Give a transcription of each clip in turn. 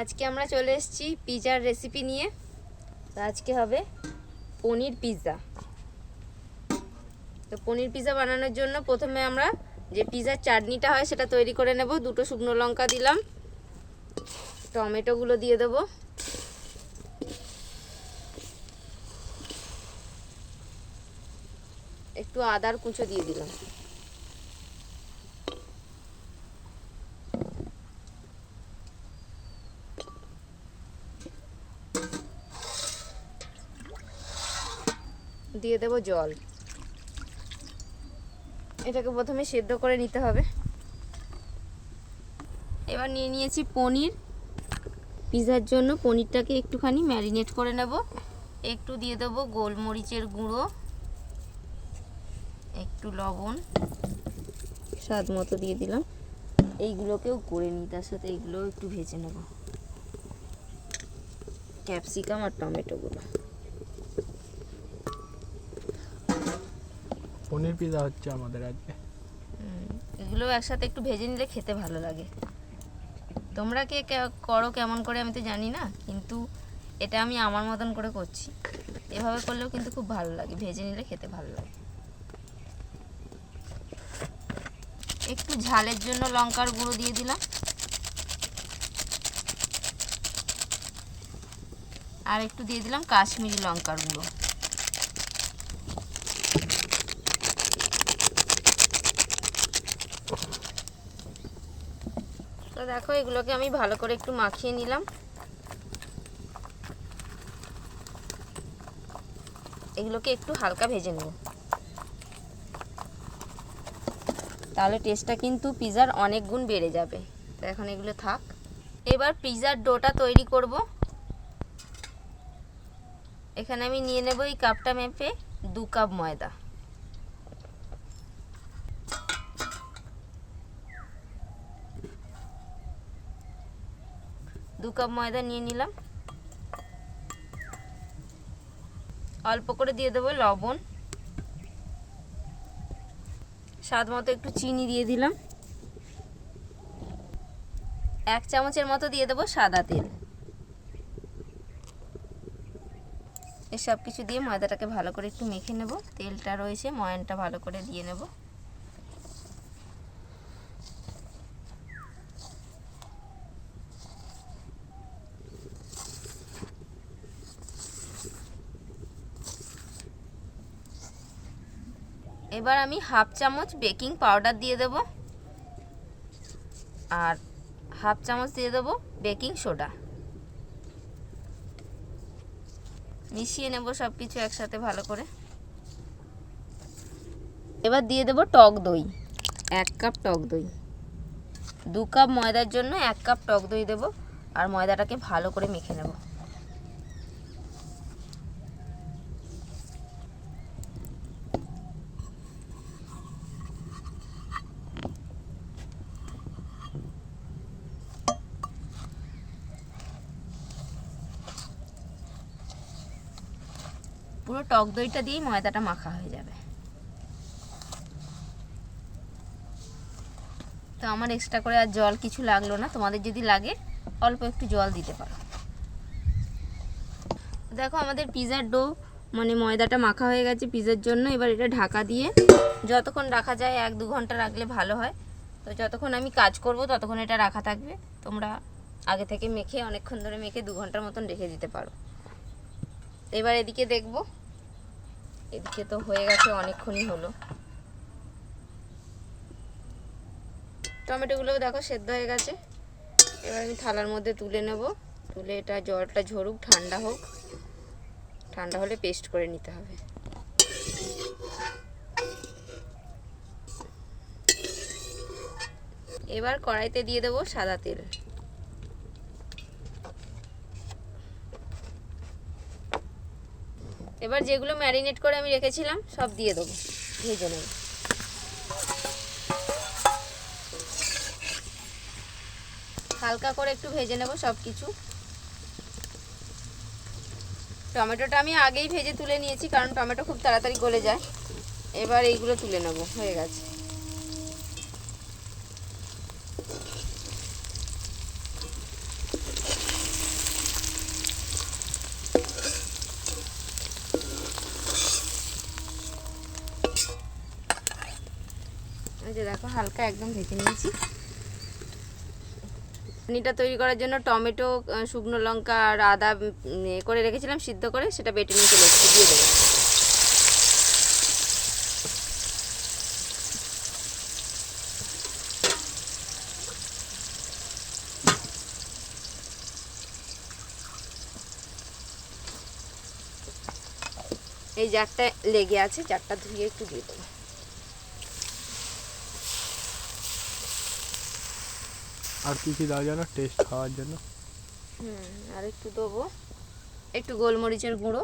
আজকে আমরা চলে এসেছি পিজার রেসিপি নিয়ে। তো আজকে হবে পনির পিৎজা তো পনির পিৎজা বানানোর জন্য প্রথমে আমরা যে পিৎজার চাটনিটা হয় সেটা তৈরি করে নেব। দুটো শুকনো লঙ্কা দিলাম। টমেটোগুলো দিয়ে দেবো। একটু আদার কুচো দিয়ে দিলাম। দিয়ে দেব জল। এটাকে প্রথমে সেদ্ধ করে নিতে হবে। এবার নিয়ে নিয়েছি পনির। পিৎজার জন্য পনিরটাকে একটুখানি ম্যারিনেট করে নেব। একটু দিয়ে দেবো গোলমরিচের গুঁড়ো। একটু লবণ। স্বাদ মতো দিয়ে দিলাম। এইগুলোকেও করে নিই, তার সাথে এইগুলোও একটু ভেজে নেব। ক্যাপসিকাম আর টমেটোগুলো। পনির পিজা হচ্ছে আমাদের আজকে। এগুলো একসাথে একটু ভেজে নিলে খেতে ভালো লাগে। তোমরা কে করো কেমন করে আমি তো জানি না, কিন্তু এটা আমি আমার মতন করে করছি। এভাবে করলেও কিন্তু খুব ভালো লাগে, ভেজে নিলে খেতে ভালো লাগে। একটু ঝালের জন্য লঙ্কার গুঁড়ো দিয়ে দিলাম। আর একটু দিয়ে দিলাম কাশ্মীরি লঙ্কার গুঁড়ো। তো দেখো, এগুলোকে আমি ভালো করে একটু মাখিয়ে নিলাম। এগুলোকে একটু হালকা ভেজে নেব। তাহলে টেস্টটা কিন্তু পিৎজার অনেক গুণ বেড়ে যাবে। তো এখন এগুলো থাক। এবার পিৎজার ডোটা তৈরি করব। এখানে আমি নিয়ে নেব এই কাপটা মেপে দু কাপ ময়দা। দু কাপ ময়দা নিয়ে নিলাম। অল্প করে দিয়ে দেবো লবণ। স্বাদ মতো একটু চিনি দিয়ে দিলাম। এক চামচের মতো দিয়ে দেবো সাদা তেল। এসব কিছু দিয়ে ময়দাটাকে ভালো করে একটু মেখে নেব। তেলটা রয়েছে, ময়নটা ভালো করে দিয়ে নেব। এবার আমি হাফ চামচ বেকিং পাউডার দিয়ে দেব। আর হাফ চামচ দিয়ে দেবো বেকিং সোডা। মিশিয়ে নেব সব কিছু একসাথে ভালো করে। এবার দিয়ে দেব টক দই, এক কাপ টক দই। দু কাপ ময়দার জন্য এক কাপ টক দই দেব, আর ময়দাটাকে ভালো করে মেখে নেব পুরো টক দইটা দিয়েই ময়দাটা মাখা হয়ে যাবে। তো আমার এক্সট্রা করে আর জল কিছু লাগল না। তোমাদের যদি লাগে, অল্প একটু জল দিতে পারো। দেখো আমাদের পিজার ডো মানে ময়দাটা মাখা হয়ে গেছে পিজার জন্য। এবার এটা ঢাকা দিয়ে যতক্ষণ রাখা যায়, এক দু ঘণ্টা রাখলে ভালো হয়। তো যতক্ষণ আমি কাজ করব, ততক্ষণ এটা রাখা থাকবে। তোমরা আগে থেকে মেখে, অনেকক্ষণ ধরে মেখে দু ঘণ্টার মতন রেখে দিতে পারো। এবার এদিকে দেখব। এদিকে তো হয়ে গেছে, অনেকক্ষণই হলো। টমেটোগুলোও দেখো সেদ্ধ হয়ে গেছে। এবার আমি থালার মধ্যে তুলে নেব। তুলে এটা জলটা ঝরুক, ঠান্ডা হোক। ঠান্ডা হলে পেস্ট করে নিতে হবে। এবার কড়াইতে দিয়ে দেবো সাদা তেল। এবার যেগুলো ম্যারিনেট করে আমি রেখেছিলাম, সব দিয়ে দেবো, ভেজে নেব। হালকা করে একটু ভেজে নেব সব কিছু টমেটোটা আমি আগেই ভেজে তুলে নিয়েছি, কারণ টমেটো খুব তাড়াতাড়ি গলে যায়। এবার এইগুলো তুলে নেব, হয়ে গেছে। দেখো, হালকা একদম ভেজে নিয়েছি। চাটনিটা তৈরি করার জন্য টমেটো শুকনো লঙ্কা আর আদা করে রেখেছিলাম সিদ্ধ করে, সেটা বেটে নিয়ে চলে এসেছি, দিয়ে দেবো। এই জারটা লেগে আছে, জারটা ধুয়ে একটু দিয়ে দেবো। আর কি কি দাও জানো টেস্ট খাওয়ার জন্য। হুম আর একটু দেবো। একটু গোলমরিচের গুঁড়ো।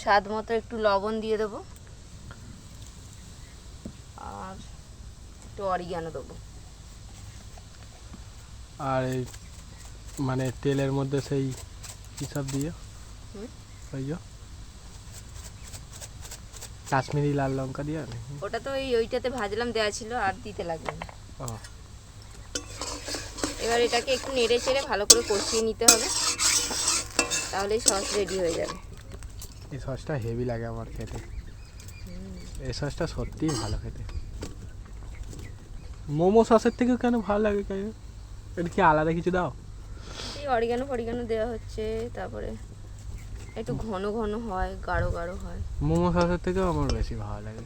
স্বাদ মতো একটু লবণ দিয়ে দেবো। আর একটু অরিগানো দেবো। আর এই মানে তেলের মধ্যে সেই হিসাব হুম? ওই যে কাশ্মীরি লাল লঙ্কা দিয়ে? ওটা তো ওই ওইটাতে ভাজলাম দেওয়া ছিল আর দিতে লাগবে না। এবার এটাকে একটু নেড়ে চেড়ে ভালো করে কষিয়ে নিতে হবে। তাহলেই সস রেডি হয়ে যাবে। এই সসটা হেভি লাগে আমার খেতে। এই সসটা সত্যিই ভালো খেতে। মোমো সসের থেকেও কেন ভালো লাগে কেন? এটা কি আলাদা কিছু দাও? এই অরিগানো ফরিগানো দেওয়া হচ্ছে তারপরে একটু ঘন ঘন হয় গাঢ় গাঢ় হয়। মোমো সসের থেকেও আমার বেশি ভালো লাগে।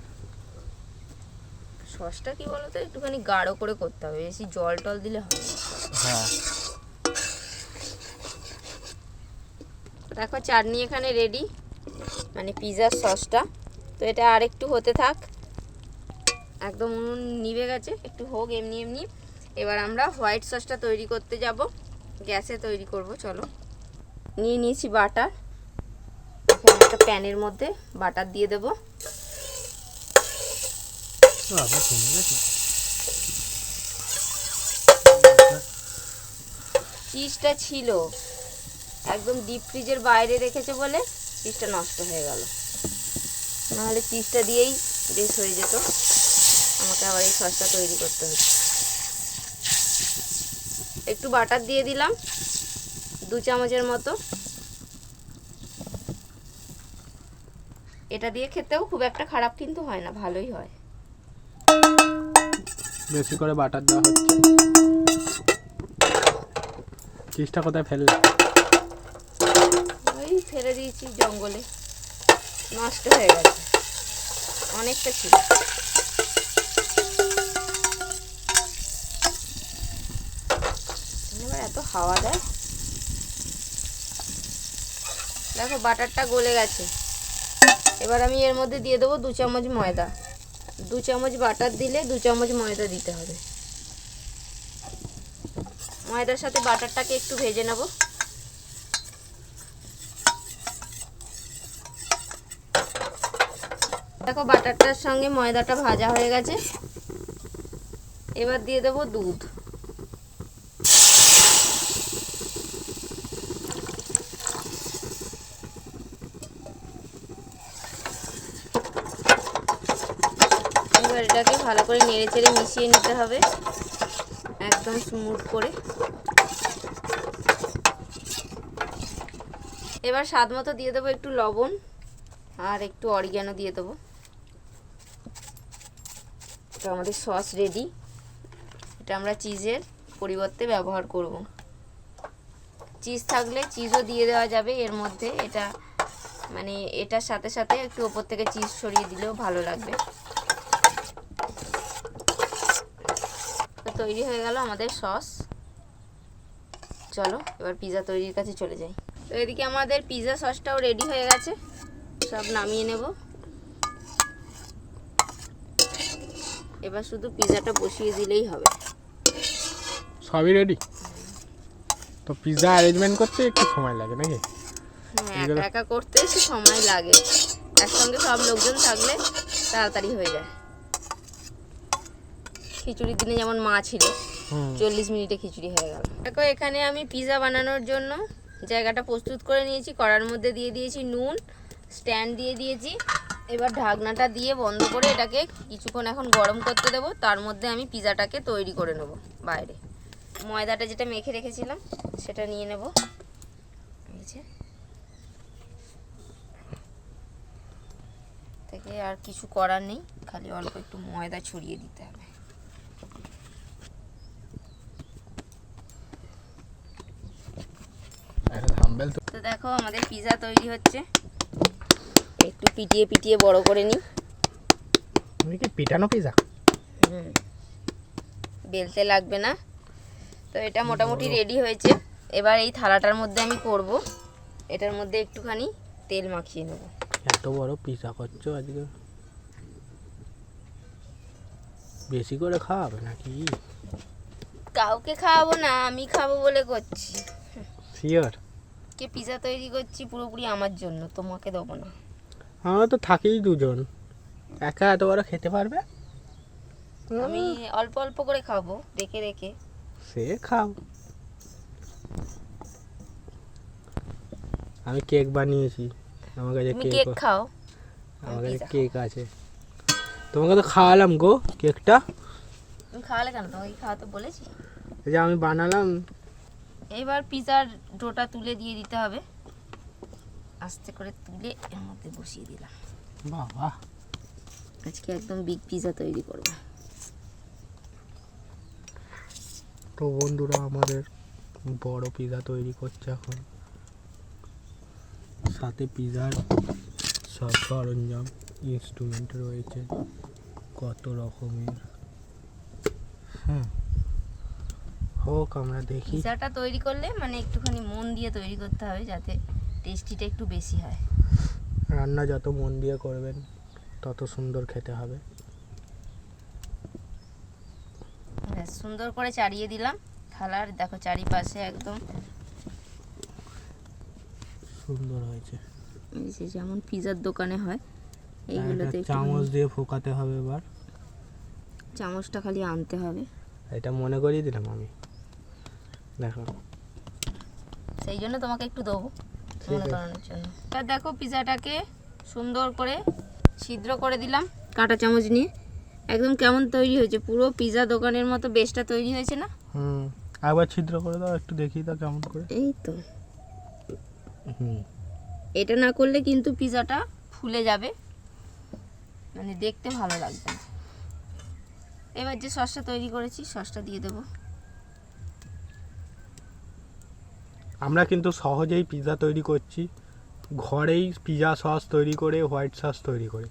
সসটা কি বলতো? একটুখানি গাঢ় করে করতে হবে বেশি জল টল দিলে হবে হ্যাঁ। দেখো চাটনি এখানে রেডি মানে পিৎজার সসটা। তো এটা আর একটু হতে থাক। একদম উনুন নিভে গেছে একটু হোক এমনি এমনি। এবার আমরা হোয়াইট সসটা তৈরি করতে যাব। গ্যাসে তৈরি করব চলো। নিয়ে নিয়েছি বাটার। একটা প্যানের মধ্যে বাটার দিয়ে দেবো। আবার কমে গেছে চিজটা ছিল। একদম ডিপ ফ্রিজের বাইরে রেখেছে বলে চিজটা নষ্ট হয়ে গেল। নাহলে চিজটা দিয়েই বেশ হয়ে যেত। আমাকে আবার এই সসটা তৈরি করতে হচ্ছে। একটু বাটার দিয়ে দিলাম, দু চামচের মতো। এটা দিয়ে খেতেও খুব একটা খারাপ কিন্তু হয় না, ভালোই হয়। বেশি করে বাটার দেওয়া হচ্ছে। চিজটা কোথায় ফেললে? ওই ফেলে দিয়েছি জঙ্গলে। নষ্ট হয়ে গেছে। অনেকটা ছিল। এবার এত হাওয়া দেয়। দেখো, বাটারটা গলে গেছে। এবার আমি এর মধ্যে দিয়ে দেবো দু চামচ ময়দা। দু চামচ বাটার দিলে দু চামচ ময়দা দিতে হবে। ময়দার সাথে বাটারটাকে একটু ভেজে নেব। দেখো বাটারটার সঙ্গে ময়দাটা ভাজা হয়ে গেছে। এবার দিয়ে দেবো দুধ এবার এটাকে ভালো করে নেড়ে চেড়ে মিশিয়ে নিতে হবে। একদম স্মুথ করে। এবার স্বাদ মতো দিয়ে দেবো একটু লবণ আর একটু অরিগ্যানো দিয়ে দেবো। তো আমাদের সস রেডি এটা আমরা চিজের পরিবর্তে ব্যবহার করব। চিজ থাকলে চিজও দিয়ে দেওয়া যাবে এর মধ্যে। এটা মানে এটার সাথে সাথে একটু ওপর থেকে চিজ সরিয়ে দিলেও ভালো লাগবে। তৈরি হয়ে গেল আমাদের সস। চলো এবার পিৎজা তৈরির কাছে চলে যাই। তো এদিকে আমাদের পিৎজা সসটাও রেডি হয়ে গেছে। সব নামিয়ে নেব। এবার শুধু পিৎজাটা বসিয়ে দিলেই হবে। সবই রেডি তো পিৎজা অ্যারেঞ্জমেন্ট করতে একটু সময় লাগে নাকি? হ্যাঁ একা একা করতে একটু সময় লাগে। একসঙ্গে সব লোকজন থাকলে তাড়াতাড়ি হয়ে যায়। খিচুড়ির দিনে যেমন মা ছিল চল্লিশ মিনিটে খিচুড়ি হয়ে গেল। দেখো এখানে আমি পিৎজা বানানোর জন্য জায়গাটা প্রস্তুত করে নিয়েছি। কড়ার মধ্যে দিয়ে দিয়েছি নুন স্ট্যান্ড দিয়ে দিয়েছি। এবার ঢাকনাটা দিয়ে বন্ধ করে এটাকে কিছুক্ষণ এখন গরম করতে দেবো। তার মধ্যে আমি পিৎজাটাকে তৈরি করে নেব বাইরে। ময়দাটা যেটা মেখে রেখেছিলাম সেটা নিয়ে নেব। থেকে আর কিছু করার নেই খালি অল্প একটু ময়দা ছড়িয়ে দিতে হবে একটা থাম্বেল তো তো দেখো আমাদের পিৎজা তৈরি হচ্ছে। একটু পিটিয়ে পিটিয়ে বড় করে নিই। তুমি কি পিটানো পিজা বেলতে লাগবে না। তো এটা মোটামুটি রেডি হয়েছে। এবার এই থালাটার মধ্যে আমি করব। এটার মধ্যে একটুখানি তেল মাখিয়ে নেব। এত বড় পিজা করছ আজকে? বেশি করে খাওয়াবে নাকি? কাউকে খাওয়াবো না আমি খাব বলে করছি। শিওর কে পিজা তৈরি করছি পুরোপুরি আমার জন্য তোমাকে দেবো না। আমরা তো থাকেই দুজন। একা এত বড় খেতে পারবে? আমি অল্প অল্প করে খাব রেখে রেখে। সে খাও। আমি কেক বানিয়েছি। আমার কাছে কেক খাও। আমার কাছে কেক আছে। তোমাকে তো খাওয়ালাম গো কেকটা তুমি খাওয়ালে কেন? তোমাকে খাওয়াতে বলেছি? এই যে আমি বানালাম এবার পিৎজার ডোটা তুলে দিয়ে দিতে হবে। আস্তে করে তুলে এর মধ্যে বসিয়ে দিলাম। বাবা। আজকে একদম বিগ পিজা তৈরি করব। তো বন্ধুরা আমাদের বড় পিজা তৈরি করছে এখন। সাথে পিজার সব সরঞ্জাম ইনস্ট্রুমেন্ট রয়েছে। কত রকমের। হ্যাঁ। হোক আমরা দেখি। পিৎজাটা তৈরি করলে মানে একটুখানি মন দিয়ে তৈরি করতে হবে যাতে টেস্টিটা একটু বেশি হয়। রান্না যত মন দিয়ে করবেন তত সুন্দর খেতে হবে। সুন্দর করে চাড়িয়ে দিলাম। থালার দেখো চারিপাশে একদম সুন্দর হয়েছে। এই যেমন পিজার দোকানে হয় এইগুলোতে চামচ দিয়ে ফোকাতে হবে এবার। চামচটা খালি আনতে হবে। এটা মনে করিয়ে দিলাম আমি। দেখো। সেই জন্য তোমাকে একটু দেবো মনে। করানোর জন্য। এবার দেখো পিৎজাটাকে সুন্দর করে ছিদ্র করে দিলাম কাঁটা চামচ নিয়ে। একদম কেমন তৈরি হয়েছে পুরো পিৎজা দোকানের মতো বেসটা তৈরি হয়েছে না? হুম একবার ছিদ্র করে দাও একটু দেখিয়ে দাও কেমন করে। এই তো। হুম। এটা না করলে কিন্তু পিৎজাটা ফুলে যাবে। মানে দেখতে ভালো লাগবে এবার যে সসটা তৈরি করেছি সসটা দিয়ে দেবো। আমরা কিন্তু সহজেই পিৎজা তৈরি করছি। ঘরেই পিৎজা সস তৈরি করে হোয়াইট সস তৈরি করে।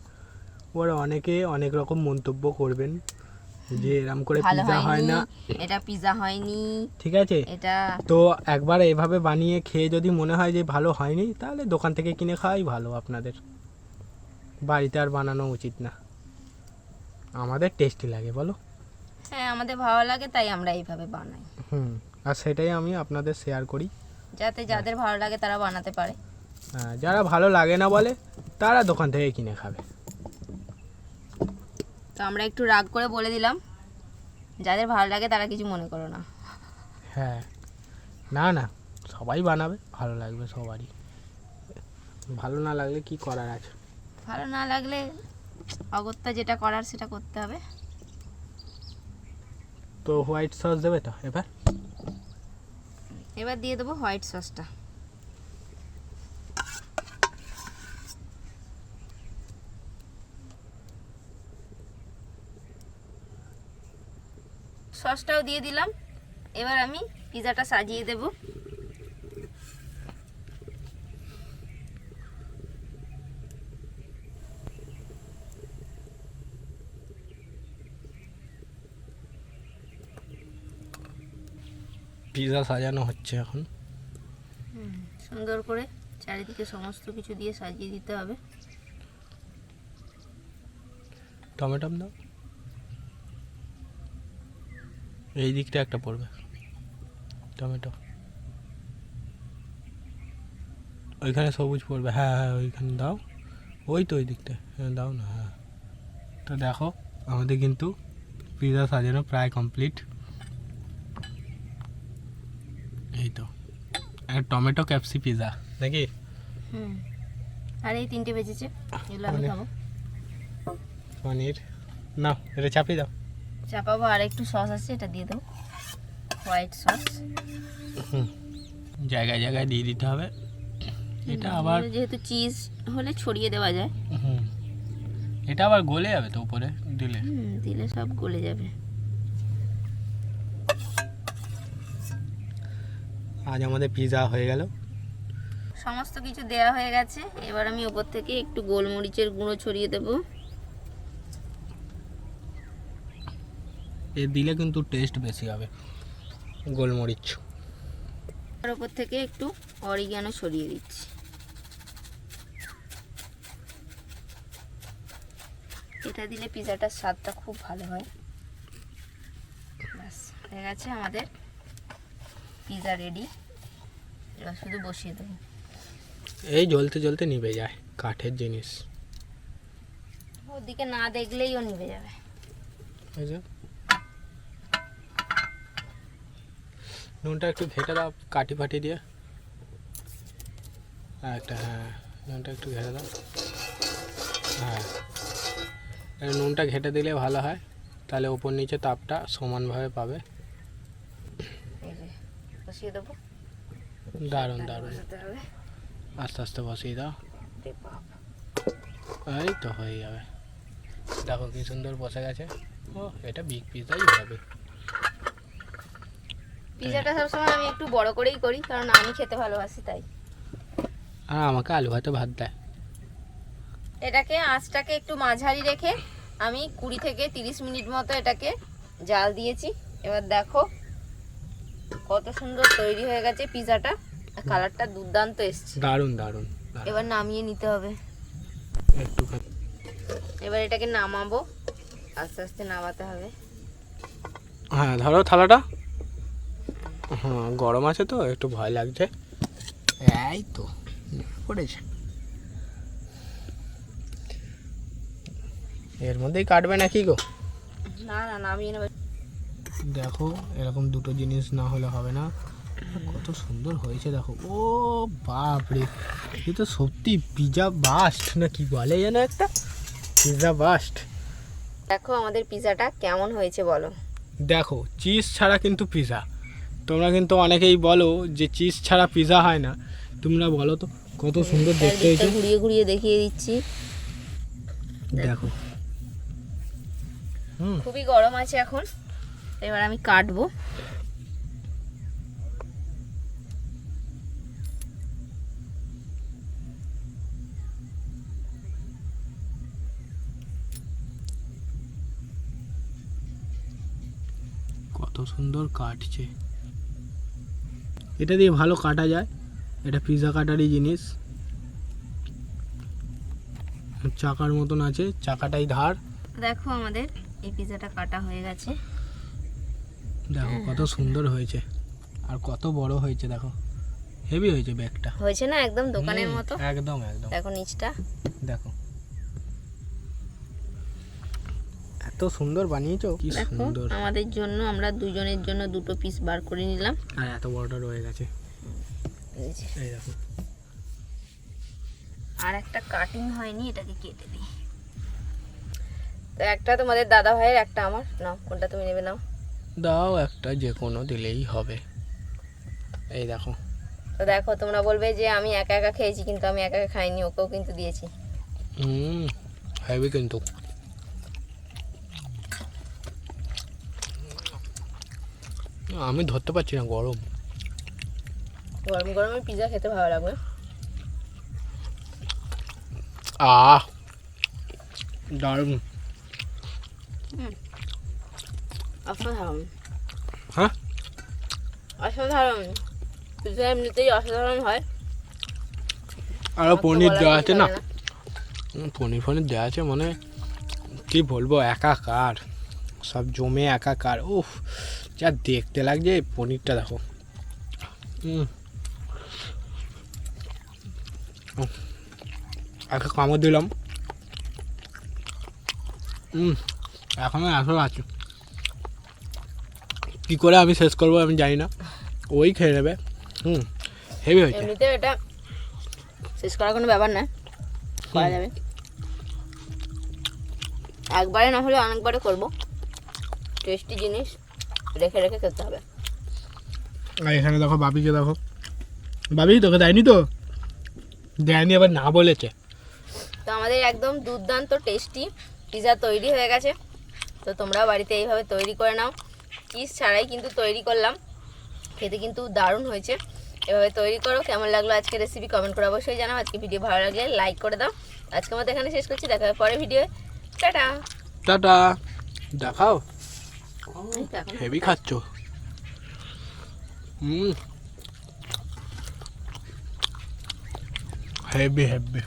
ওর অনেকে অনেক রকম মন্তব্য করবেন যে এরম করে পিৎজা হয় না। এটা পিৎজা হয়নি ঠিক আছে? এটা তো একবার এভাবে বানিয়ে খেয়ে যদি মনে হয় যে ভালো হয়নি তাহলে দোকান থেকে কিনে খাওয়াই ভালো আপনাদের। বাড়িতে আর বানানো উচিত না। আমাদের টেস্টি লাগে বলো। হ্যাঁ আমাদের ভালো লাগে তাই আমরা এইভাবে বানাই। হুম আর সেটাই আমি আপনাদের শেয়ার করি। যাতে যাদের ভালো লাগে তারা বানাতে পারে। হ্যাঁ, যারা ভালো লাগে না বলে তারা দোকান থেকে কিনে খাবে। তো আমরা একটু রাগ করে বলে দিলাম যাদের ভালো লাগে তারা কিছু মনে করো না। হ্যাঁ না না সবাই বানাবে ভালো লাগবে সবারই। ভালো না লাগলে কি করার আছে? ভালো না লাগলে অগত্যা যেটা করার সেটা করতে হবে। তো হোয়াইট সস দেবে তো এবার? এবার দিয়ে দেবো হোয়াইট সসটা। সসটাও দিয়ে দিলাম। এবার আমি পিজাটা সাজিয়ে দেব। পিৎজা সাজানো হচ্ছে এখন। সুন্দর করে চারিদিকে সমস্ত কিছু দিয়ে সাজিয়ে দিতে হবে। টমেটম দাও। এই দিকটা একটা পড়বে। টমেটো। ওইখানে সবুজ পড়বে। হ্যাঁ হ্যাঁ ওইখানে দাও। ওই তো ওই দিকটা হ্যাঁ দাও না হ্যাঁ। তো দেখো আমাদের কিন্তু পিৎজা সাজানো প্রায় কমপ্লিট এই তো একটা টমেটো ক্যাপসি পিৎজা নাকি? হুম। আর এই তিনটে বেজেছে এগুলো আমি খাব। পনির। না এটা চাপিয়ে দাও। চাপাবো আর একটু সস আছে এটা দিয়ে দাও। White sauce. হুম। জায়গায় জায়গায় দিয়ে দিতে হবে। এটা আবার যেহেতু চিজ হলে ছড়িয়ে দেওয়া যায়। হুম। এটা আবার গলে যাবে তো উপরে দিলে? হুম, দিলে সব গলে যাবে। আজ আমাদের পিৎজা হয়ে গেল। সমস্ত কিছু দেয়া হয়ে গেছে। এবার আমি উপর থেকে একটু গোলমরিচের গুঁড়ো ছড়িয়ে দেব। এ দিলে কিন্তু টেস্ট বেশি হবে গোলমরিচ। আর উপর থেকে একটু অরিগ্যানো ছড়িয়ে দিচ্ছি। এটা দিলে পিজাটার স্বাদটা খুব ভালো হয়। ব্যাস হয়ে গেছে আমাদের পিজা রেডি এবার শুধু বসিয়ে দেবো। এই জ্বলতে জ্বলতে নিভে যায় কাঠের জিনিস। ওদিকে না দেখলেই ও নিভে যাবে। এই যে। নুনটা একটু ঘেটে দাও কাটি ফাটি দিয়ে। আর একটা হ্যাঁ নুনটা একটু ঘেটে দাও। হ্যাঁ। নুনটা ঘেটে দিলে ভালো হয়। তাহলে ওপর নিচে তাপটা সমানভাবে পাবে। বসিয়ে দেবো। বসাতে হবে। আস্তে আস্তে বসিয়ে দাও। এই তো হয়ে যাবে। দেখো কি সুন্দর বসে গেছে। ও এটা বিগ পিজাই হবে। পিজাটা সবসময় আমি একটু বড় করেই করি কারণ আমি খেতে ভালোবাসি তাই। আর আমাকে আলু ভাতে ভাত দেয়। এটাকে আঁচটাকে একটু মাঝারি রেখে আমি কুড়ি থেকে তিরিশ মিনিট মতো এটাকে জাল দিয়েছি। এবার দেখো কত সুন্দর তৈরি হয়ে গেছে পিজাটা। কালারটা দুর্দান্ত এসছে। দারুণ দারুণ। এবার নামিয়ে নিতে হবে। একটুখানি। এবার এটাকে নামাবো। আস্তে আস্তে নামাতে হবে। হ্যাঁ ধরো থালাটা। হ্যাঁ গরম আছে তো একটু ভয় লাগছে। এই তো পড়েছে। এর মধ্যেই কাটবে নাকি গো? না না নামিয়ে নেবে। দেখো এরকম দুটো জিনিস না হলে হবে না। কত সুন্দর হয়েছে দেখো। ও বাপ রে এ তো সত্যি পিজা বাস্ট না কি বলে যেন একটা? পিজা বাস্ট দেখো আমাদের পিজাটা কেমন হয়েছে বলো। দেখো চিজ ছাড়া কিন্তু পিজা তোমরা কিন্তু অনেকেই বলো যে চিজ ছাড়া পিজা হয় না। তোমরা বলো তো কত সুন্দর দেখতে হয়েছে। ঘুরিয়ে ঘুরিয়ে দেখিয়ে দিচ্ছি। দেখো। হুম। খুবই গরম আছে এখন। এবার আমি কাটবো। কত সুন্দর কাটছে। এটা দিয়ে ভালো কাটা যায়। এটা পিজা কাটারই জিনিস। চাকার মতন আছে চাকাটাই ধার। দেখো আমাদের এই পিজাটা কাটা হয়ে গেছে। দেখো কত সুন্দর হয়েছে। আর কত বড় হয়েছে দেখো। হেভি হয়েছে ব্যাগটা। হয়েছে না একদম দোকানের মতো? একদম একদম। দেখো নিচটা। দেখো। এত সুন্দর বানিয়েছো কি সুন্দর। আমাদের জন্য আমরা দুজনের জন্য দুটো পিস বার করে নিলাম। আর এত বড়টা রয়ে গেছে। এই দেখো। আর একটা কাটিং হয়নি এটাকে কেটে দিই। তো একটা তোমাদের দাদা ভাইয়ের একটা আমার। নাও কোনটা তুমি নেবে নাও। দাও একটা যে কোনো দিলেই হবে। এই দেখো। তো দেখো তোমরা বলবে যে আমি একা একা খেয়েছি কিন্তু আমি একা একা খাইনি ওকেও কিন্তু দিয়েছি। হুম হেভি কিন্তু। আমি ধরতে পারছি না গরম। গরম গরমে পিজা খেতে ভালো লাগবে। আহ দারুণ। অসাধারণ। হ্যাঁ? অসাধারণ। পিজা এমনিতেই অসাধারণ হয়। আরও পনির দেওয়া আছে না? পনির ফনির দেওয়া আছে মানে কি বলব একাকার। সব জমে একাকার। উফ যা দেখতে লাগছে পনিরটা দেখো। একটা কামড় দিলাম। হুম এখনও এখনও আছে। কী করে আমি শেষ করব আমি জানি না। ওই খেয়ে নেবে। হুম হেভি হয়েছে। এমনিতে এটা শেষ করার কোনো ব্যাপার না করা যাবে। একবারে না হলে অনেকবারে করব। টেস্টি জিনিস রেখে রেখে খেতে হবে। আর এখানে দেখো বাবিকে দেখো। বাবি তোকে দেয়নি তো? দেয়নি আবার না বলেছে। তো আমাদের একদম দুর্দান্ত টেস্টি পিৎজা তৈরি হয়ে গেছে। তো তোমরাও বাড়িতে এইভাবে তৈরি করে নাও। চিজ ছাড়াই কিন্তু তৈরি করলাম। খেতে কিন্তু দারুণ হয়েছে। এভাবে তৈরি করো কেমন লাগল আজকে রেসিপি কমেন্ট করে অবশ্যই জানাও। আজকে ভিডিও ভালো লাগলে লাইক করে দাও। আজকে মতো এখানে শেষ করছি দেখা হবে পরে ভিডিও টাটা! টাটা! দেখাও। হেভি খাচ্ছ। হুম হেভি হেভি।